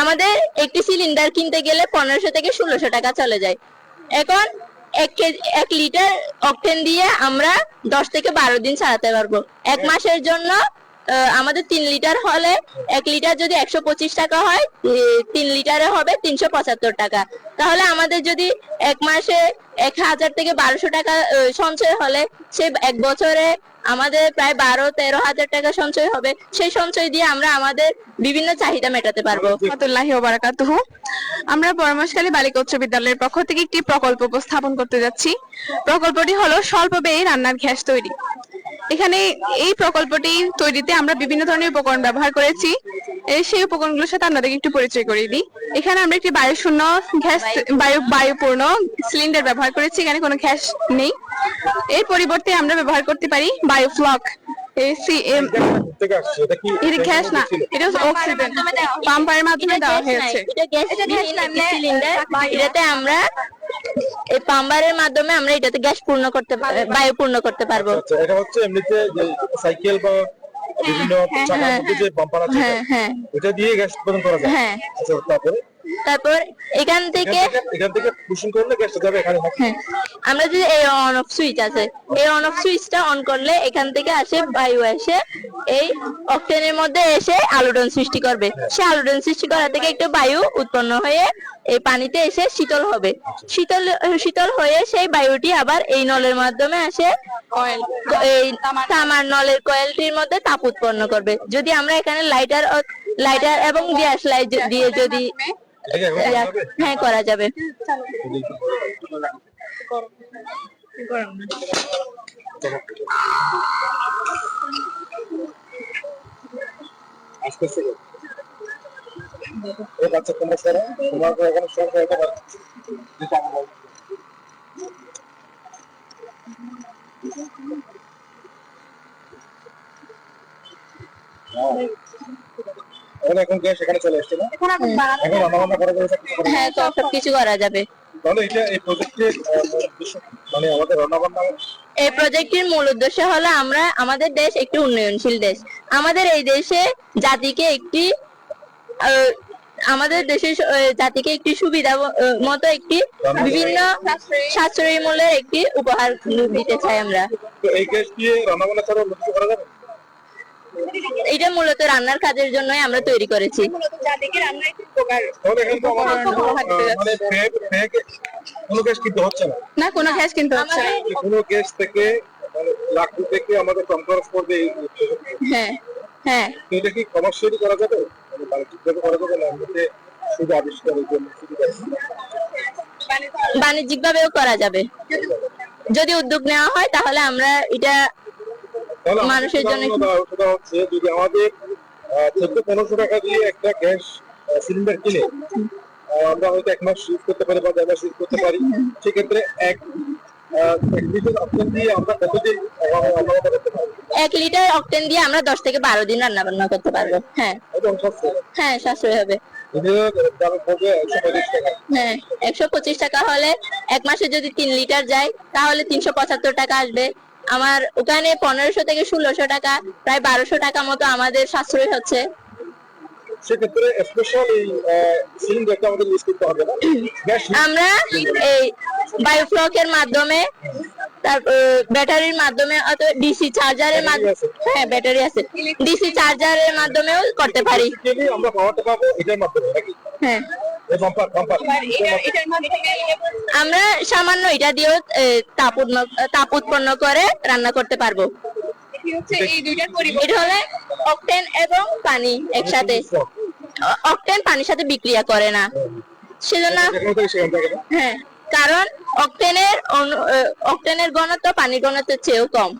আমাদের একটি সিলিন্ডার কিনতে গেলে পনেরোশো থেকে ষোলোশো টাকা চলে যায়। এখন এক কেজি এক লিটার অকটেন দিয়ে আমরা দশ থেকে বারো দিন চালাতে পারব। এক মাসের জন্য আমাদের তিন লিটার হলে এক লিটার যদি একশো পঁচিশ টাকা হয় তিন লিটারে হবে তিনশো পঁচাত্তর টাকা। তাহলে আমাদের যদি এক মাসে এক হাজার থেকে বারোশো টাকা সঞ্চয় হলে সে এক বছরে আমাদের প্রায় বারো, তেরো হাজার টাকা সঞ্চয় হবে। সেই সঞ্চয় দিয়ে আমরা আমাদের বিভিন্ন চাহিদা মেটাতে পারব। বারাকাতুহু। আমরা পরামর্শকালী বালিকা উচ্চ বিদ্যালয়ের পক্ষ থেকে একটি প্রকল্প উপস্থাপন করতে যাচ্ছি। প্রকল্পটি হলো স্বল্প ব্যয়ে রান্নার গ্যাস তৈরি। এখানে এই প্রকল্পটি তৈরিতে আমরা বিভিন্ন ধরনের উপকরণ ব্যবহার করেছি। এই সেই উপকরণগুলোর সাথে আপনাদেরকে একটু পরিচয় করিয়ে দিই। এখানে আমরা একটি বায়ু শূন্য গ্যাস বায়ু বায়ুপূর্ণ সিলিন্ডার ব্যবহার করেছি। এখানে কোনো গ্যাস নেই। এর পরিবর্তে আমরা ব্যবহার করতে পারি বায়োফ্লক। থেকে আসছে এটা কি এটা গ্যাস না এটা হচ্ছে অক্সিজেন। পাম্পারের মাধ্যমে দেওয়া হয়েছে। এটা গ্যাস সিলিন্ডার এটাতে আমরা এই পাম্বারের মাধ্যমে আমরা এটাতে গ্যাস পূর্ণ করতে পারব বায়ু পূর্ণ করতে পারব। আচ্ছা এটা হচ্ছে এমনিতে যে সাইকেল বা বিভিন্ন চাকার মধ্যে যে পাম্পার আছে হ্যাঁ হ্যাঁ। ওটা দিয়ে গ্যাস উৎপাদন করা যায়। হ্যাঁ। আচ্ছা তারপরে? তারপর এখান থেকে এখান থেকে- পুশিং করলে গ্যাসটা যাবে এখানে? হ্যাঁ। আমরা যে এই অন অফ সুইচ আছে এই অন অফ সুইচটা অন করলে এখান থেকে আসে বায়ু এসে এই অক্টেনের মধ্যে এসে আলোড়ন সৃষ্টি করবে। সে আলোড়ন সৃষ্টি করা থেকে একটু বায়ু উৎপন্ন হয়ে এই পানিতে এসে শীতল হবে। শীতল শীতল হয়ে সেই বায়ুটি আবার এই নলের মাধ্যমে আসে কয়েল এই তামার। নলের কয়েলটির মধ্যে তাপ উৎপন্ন করবে। যদি আমরা এখানে লাইটার লাইটার এবং গ্যাস লাইট দিয়ে যদি যাবে? হ্যাঁ করা যাবে। বাচ্চা তোমরা সরো। এখানে হ্যাঁ। এখন গ্যাস এখানে চলে আসছে না? এখন রান্না বান্না করা যাবে। হ্যাঁ তো সবকিছু করা যাবে। তাহলে এটা এই প্রজেক্টের মানে আমাদের রান্না বান্না এই প্রজেক্টের মূল উদ্দেশ্য হলো আমরা আমাদের দেশ একটি উন্নয়নশীল দেশ। আমাদের এই দেশে জাতিকে একটি আমাদের দেশের জাতিকে একটি সুবিধা মতো একটি বিভিন্ন সাশ্রয়ী মূল্যের একটি উপহার দিতে চাই আমরা। এই গ্যাস দিয়ে রান্না বান্না করা যাবে? এটা মূলত রান্নার কাজের জন্যই আমরা তৈরি করেছি। মানে না। কোনো গ্যাস কিনতে হচ্ছে না। কোনো গ্যাস থেকে মানে লাকড়ি থেকে আমাদের কম খরচ পড়বে হ্যাঁ হ্যাঁ। এটা কি কমার্শিয়ালি করা যাবে? মানে করা যাবে না? শুধু আবিষ্কারের জন্য বাণিজ্যিক ভাবেও করা যাবে। যদি উদ্যোগ নেওয়া হয় তাহলে আমরা এটা মানুষের জন্য হচ্ছে যদি আমাদের চোদ্দ পনেরোশো টাকা দিয়ে একটা গ্যাস সিলিন্ডার কিনে আমরা হয়তো এক মাস ইউজ করতে পারি বা দেড় মাস ইউজ করতে পারি সেক্ষেত্রে এক এক লিটার অক্টেন দিয়ে আমরা দশ থেকে বারো দিন রান্না বান্না করতে পারব হ্যাঁ। হ্যাঁ সাশ্রয় হবে। হ্যাঁ একশো পঁচিশ টাকা হলে এক মাসে যদি তিন লিটার যায় তাহলে তিনশো পঁচাত্তর টাকা আসবে। আমার ওখানে পনেরোশো থেকে ষোলোশো টাকা প্রায় বারোশো টাকা মতো আমাদের সাশ্রয় হচ্ছে। সেক্ষেত্রে স্পেশাল এই সিলিন্ডারটা আমাদের ইউজ করতে হবে না। আমরা এই বায়োফ্লকের মাধ্যমে তারপর ব্যাটারির মাধ্যমে অথবা ডিসি চার্জারের মাধ্যমে হ্যাঁ ব্যাটারি আছে। ডিসি চার্জারের মাধ্যমেও করতে পারি। আমরা পাওয়ারটা পাবো এটার মাধ্যমে হ্যাঁ। আমরা সামান্য এটা দিয়েও তাপ তাপ উৎপন্ন করে রান্না করতে পারব। এটা হলে অকটেন এবং পানি একসাথে। অকটেন পানির সাথে বিক্রিয়া করে না। সেজন্য? হ্যাঁ কারণ অকটেনের অকটেনের ঘনত্ব পানির ঘনত্বের চেয়েও কম।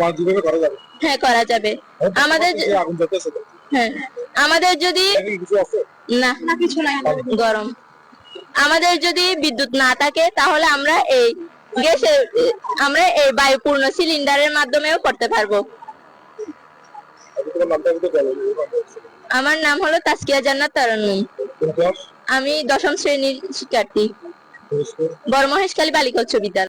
বাণিজ্যিকভাবে করা যাবে। হ্যাঁ করা যাবে। আমাদের। হ্যাঁ। আমাদের যদি না না কিছু নাই গরম। আমাদের যদি বিদ্যুৎ না থাকে তাহলে আমরা এই গ্যাসের আমরা এই বায়ুপূর্ণ সিলিন্ডারের মাধ্যমেও করতে পারব। বলো আমার নাম হলো তাসকিয়া জান্নাত ক্লাস? আমি দশম শ্রেণির শিক্ষার্থী। বড় মহেশখালী বালিকা উচ্চ বিদ্যালয়